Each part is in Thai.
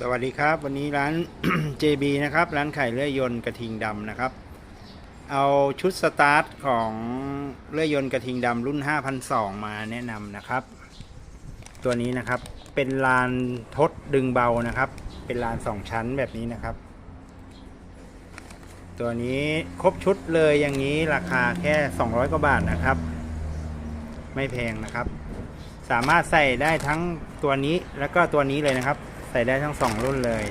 สวัสดีครับ วันนี้ร้าน JB นะครับ ร้านไข่เลื่อยยนต์กระทิงดำนะครับ เอาชุดสตาร์ทของเลื่อยยนต์กระทิงดำรุ่น 5,002 มาแนะนำนะครับ ตัวนี้นะครับเป็นลานทดดึงเบานะครับ เป็นลานสองชั้นแบบนี้นะครับ ตัวนี้ครบชุดเลยอย่างนี้ราคาแค่ 200 กว่าบาทนะครับ ไม่แพงนะครับ สามารถใส่ได้ทั้งตัวนี้แล้วก็ตัวนี้เลยนะครับ ส่ได้ทั้งสองรุ่นเลย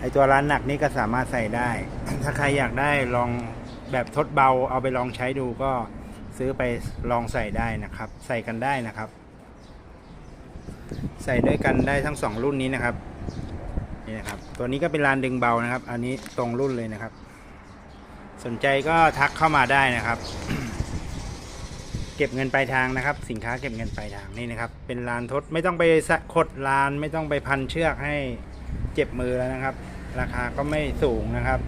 ไอตัวร้านหนักนี่ก็สามารถใส่ได้ ถ้าใครอยากได้ลองแบบทดเบาเอาไปลองใช้ดูก็ซื้อไปลองใส่ได้นะครับ ใส่กันได้นะครับ ใส่ด้วยกันได้ทั้งสองรุ่นนี้นะครับนี่นะครับ ตัวนี้ก็เป็นลานดึงเบานะครับ อันนี้ตรงรุ่นเลยนะครับ สนใจก็ทักเข้ามาได้นะครับ เก็บเงินปลายทางนะครับ สินค้าเก็บเงินปลายทางนี่นะครับ เป็นลานทดไม่ต้องไปสะขดลานไม่ต้องไปพันเชือกให้เจ็บมือแล้วนะครับ ราคาก็ไม่สูงนะครับ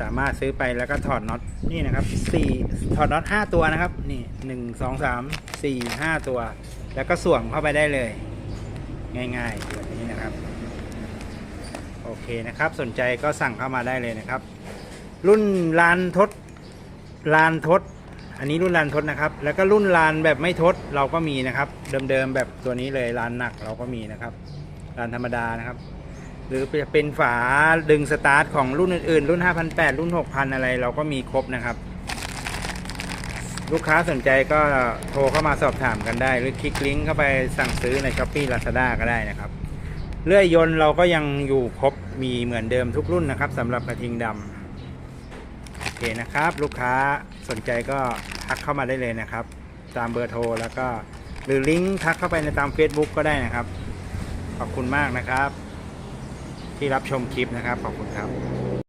สามารถซื้อไปแล้วก็ถอดน็อตนี่นะครับสี่ถอดน็อตห้าตัวนะครับ นี่หนึ่งสองสามสี่ห้าตัว แล้วก็สวมเข้าไปได้เลย ง่ายๆแบบนี้นะครับ โอเคนะครับ สนใจก็สั่งเข้ามาได้เลยนะครับ รุ่นลานทดลานทด อันนี้รุ่นลานทดนะครับ แล้วก็รุ่นลานแบบไม่ทดเราก็มีนะครับ เดิมๆแบบตัวนี้เลยลานหนักเราก็มีนะครับลานธรรมดานะครับ หรือจะเป็นฝาดึงสตาร์ทของรุ่นอื่นๆ รุ่น 5,800 รุ่น 6,000 อะไร เราก็มีครบนะครับ ลูกค้าสนใจก็โทรเข้ามาสอบถามกันได้ หรือคลิกลิงก์เข้าไปสั่งซื้อใน s h อ p e e Lazada ก็ได้นะครับเลื่อยยนต์เราก็ยังอยู่ครบมีเหมือนเดิมทุกรุ่นนะครับสำหรับกระทิงดำ เคนะครับ ลูกค้าสนใจก็ทักเข้ามาได้เลยนะครับ ตามเบอร์โทรแล้วก็หรือลิงก์ทักเข้าไปในตาม Facebook ก็ได้นะครับ ขอบคุณมากนะครับ ที่รับชมคลิปนะครับ ขอบคุณครับ